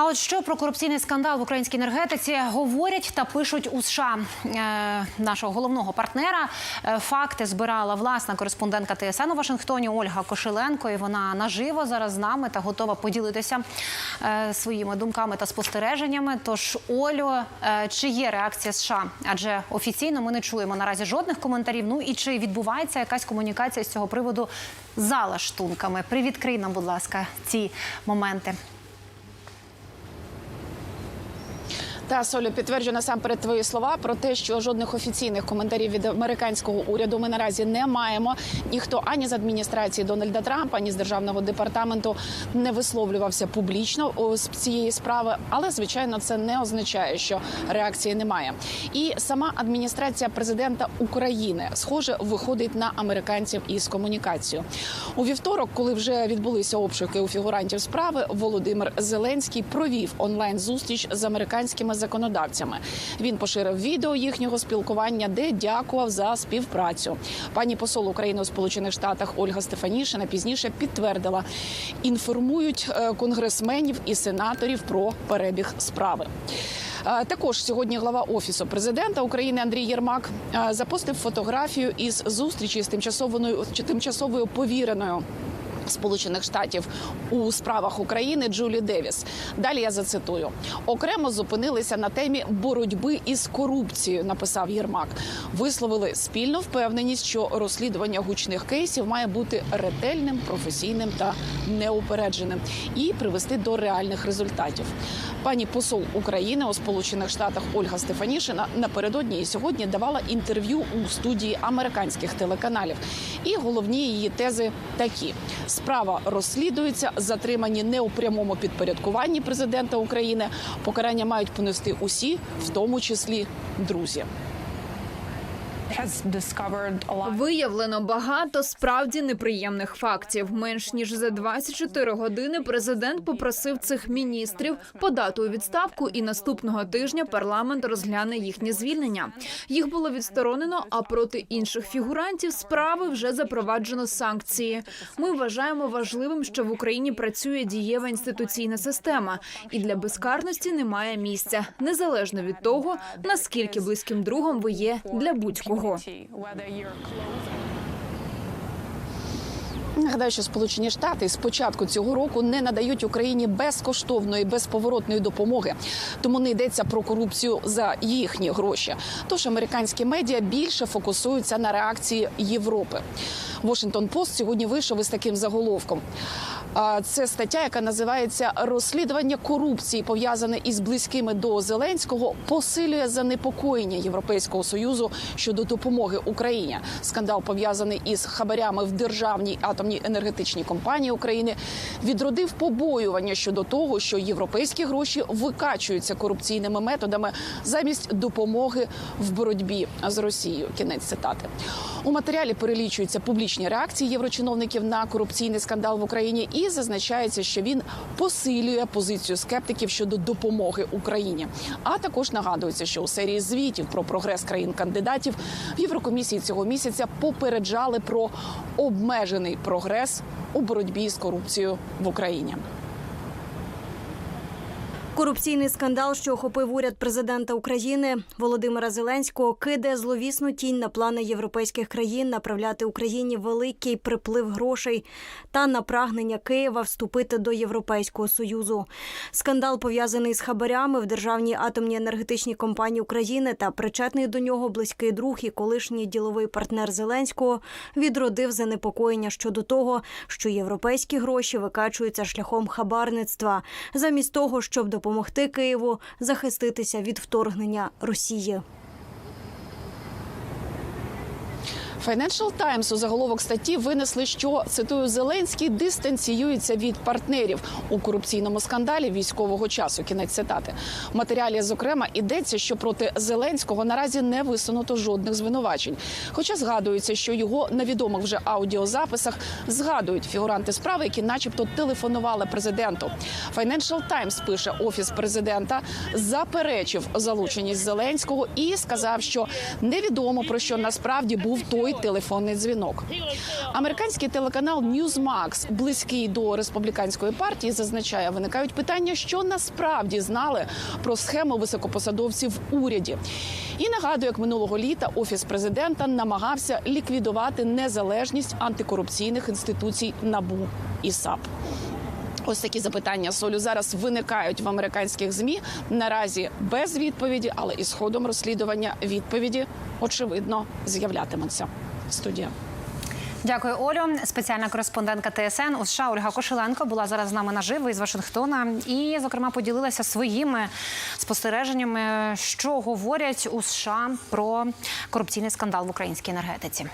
А от що про корупційний скандал в українській енергетиці говорять та пишуть у США Е, нашого головного партнера. е, Факти збирала власна кореспондентка ТСН у Вашингтоні Ольга Кошеленко. І вона наживо зараз з нами та готова поділитися е, своїми думками та спостереженнями. Тож, Олю, чи є реакція США? Адже офіційно ми не чуємо наразі жодних коментарів. Ну і чи відбувається якась комунікація з цього приводу за лаштунками? Привідкрий нам, будь ласка, ці моменти. Та Солю підтверджую насамперед твої слова про те, що жодних офіційних коментарів від американського уряду ми наразі не маємо. Ніхто ані з адміністрації Дональда Трампа, ані з державного департаменту не висловлювався публічно з цієї справи. Але звичайно, це не означає, що реакції немає. І сама адміністрація президента України схоже виходить на американців із комунікацією. У вівторок, коли вже відбулися обшуки у фігурантів справи, Володимир Зеленський провів онлайн зустріч з американськими законодавцями. Він поширив відео їхнього спілкування, де дякував за співпрацю. Пані посол України у Сполучених Штатах Ольга Стефанішина пізніше підтвердила, інформують е, конгресменів і сенаторів про перебіг справи. Е, Також сьогодні глава офісу президента України Андрій Єрмак е, запостив фотографію із зустрічі з тимчасовою тимчасовою повіреною. Сполучених Штатів у справах України Джулі Девіс. Далі я зацитую окремо зупинилися на темі боротьби із корупцією. Написав Єрмак. Висловили спільну впевненість, що розслідування гучних кейсів має бути ретельним, професійним та неупередженим і привести до реальних результатів. Пані посол України у Сполучених Штатах Ольга Стефанішина напередодні і сьогодні давала інтерв'ю у студії американських телеканалів. І головні її тези такі: справа розслідується, затримані не у прямому підпорядкуванні президента України. Покарання мають понести усі, в тому числі друзі. Виявлено багато справді неприємних фактів. Менш ніж за 24 години президент попросив цих міністрів подати у відставку, і наступного тижня парламент розгляне їхнє звільнення. Їх було відсторонено. А проти інших фігурантів справи вже запроваджено санкції. Ми вважаємо важливим, що в Україні працює дієва інституційна система, і для безкарності немає місця, незалежно від того наскільки близьким другом ви є для будь-кого. You're Нагадаю, що Сполучені Штати з початку цього року не надають Україні безкоштовної безповоротної допомоги, тому не йдеться про корупцію за їхні гроші. Тож американські медіа більше фокусуються на реакції Європи. Washington Post сьогодні вийшов із таким заголовком. Це стаття, яка називається Розслідування корупції, пов'язане із близькими до Зеленського, посилює занепокоєння Європейського союзу щодо допомоги Україні. Скандал пов'язаний із хабарями в державній атомній енергетичній компанії України. Відродив побоювання щодо того, що європейські гроші викачуються корупційними методами замість допомоги в боротьбі з Росією. Кінець цитати у матеріалі перелічуються публічні реакції єврочиновників на корупційний скандал в Україні, і зазначається, що він посилює позицію скептиків щодо допомоги Україні. А також нагадується, що у серії звітів про прогрес країн-кандидатів в Єврокомісії цього місяця попереджали про обмежений прогрес у боротьбі з корупцією в Україні. Корупційний скандал, що охопив уряд президента України Володимира Зеленського, кидає зловісну тінь на плани європейських країн направляти Україні великий приплив грошей та на прагнення Києва вступити до Європейського союзу. Скандал пов'язаний з хабарями в державній атомній енергетичній компанії України та причетний до нього близький друг і колишній діловий партнер Зеленського відродив занепокоєння щодо того, що європейські гроші викачуються шляхом хабарництва, замість того, щоб допомогти Києву захиститися від вторгнення Росії. Financial Times у заголовок статті винесли, що цитую Зеленський дистанціюється від партнерів у корупційному скандалі військового часу. Кінець цитати в матеріалі. Зокрема, йдеться, що проти Зеленського наразі не висунуто жодних звинувачень. Хоча згадується, що його на відомих вже аудіозаписах згадують фігуранти справи, які, начебто, телефонували президенту. Financial Times пише офіс президента, заперечив залученість Зеленського і сказав, що невідомо про що насправді був той черговий телефонний дзвінок. Американський телеканал Newsmax, близький до республіканської партії, зазначає, виникають питання, що насправді знали про схему високопосадовців в уряді. І нагадую, як минулого літа офіс президента намагався ліквідувати незалежність антикорупційних інституцій НАБУ і САП. Ось такі запитання солю зараз виникають в американських змі. Наразі без відповіді, але із ходом розслідування відповіді очевидно з'являтимуться. Студія. Дякую, Олю. Спеціальна кореспондентка ТСН у США Ольга Кошеленко була зараз з нами наживо із Вашингтона і, зокрема, поділилася своїми спостереженнями, що говорять у США про корупційний скандал в українській енергетиці.